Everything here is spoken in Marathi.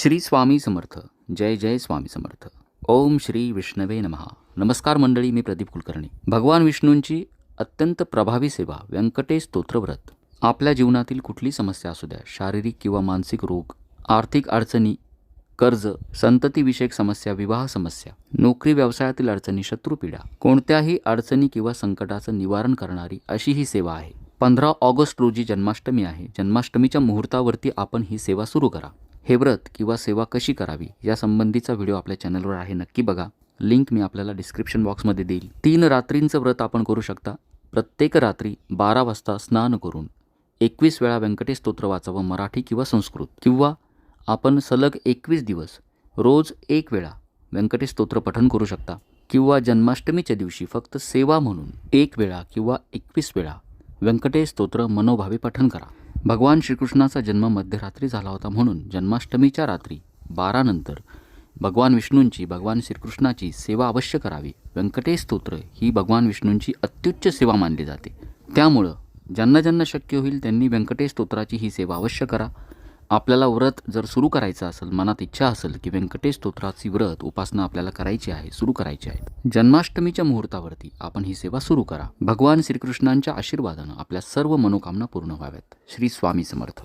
श्री स्वामी समर्थ. जय जय स्वामी समर्थ. ओम श्री विष्णवे नमहा नमस्कार मंडळी मी प्रदीप कुलकर्णी. भगवान विष्णूंची अत्यंत प्रभावी सेवा व्यंकटेश स्तोत्रव्रत. आपल्या जीवनातील कुठली समस्या असू द्या शारीरिक किंवा मानसिक रोग आर्थिक अडचणी कर्ज संततीविषयक समस्या विवाह समस्या नोकरी व्यवसायातील अडचणी शत्रुपीडा कोणत्याही अडचणी किंवा संकटाचं निवारण करणारी अशी ही सेवा आहे. पंधरा ऑगस्ट रोजी जन्माष्टमी आहे. जन्माष्टमीच्या मुहूर्तावरती आपण ही सेवा सुरू करा. हे व्रत किंवा सेवा कशी करावी या संबंधीचा व्हिडिओ आपल्या चॅनलवर आहे नक्की बघा. लिंक मी आपल्याला डिस्क्रिप्शन बॉक्समध्ये देईल. तीन रात्रींचं व्रत आपण करू शकता. प्रत्येक रात्री बारा वाजता स्नान करून एकवीस वेळा व्यंकटेश स्तोत्र वाचावं मराठी किंवा संस्कृत. किंवा आपण सलग एकवीस दिवस रोज एक वेळा व्यंकटेश स्तोत्र पठण करू शकता. किंवा जन्माष्टमीच्या दिवशी फक्त सेवा म्हणून एक वेळा किंवा एकवीस वेळा व्यंकटेश स्तोत्र मनोभावे पठण करा. भगवान श्रीकृष्णाचा जन्म मध्यरात्री झाला होता म्हणून जन्माष्टमीच्या रात्री बारानंतर भगवान विष्णूंची भगवान श्रीकृष्णाची सेवा अवश्य करावी. व्यंकटेश स्तोत्र ही भगवान विष्णूंची अत्युच्च सेवा मानली जाते. त्यामुळं ज्यांना ज्यांना शक्य होईल त्यांनी व्यंकटेश स्तोत्राची ही सेवा अवश्य करा. आपल्याला व्रत जर सुरू करायचं असेल मनात इच्छा असेल की व्यंकटेश स्तोत्राची व्रत उपासना आपल्याला करायची आहे सुरू करायची आहे जन्माष्टमीच्या मुहूर्तावरती आपण ही सेवा सुरू करा. भगवान श्रीकृष्णांच्या आशीर्वादानं आपल्या सर्व मनोकामना पूर्ण व्हाव्यात. श्री स्वामी समर्थ.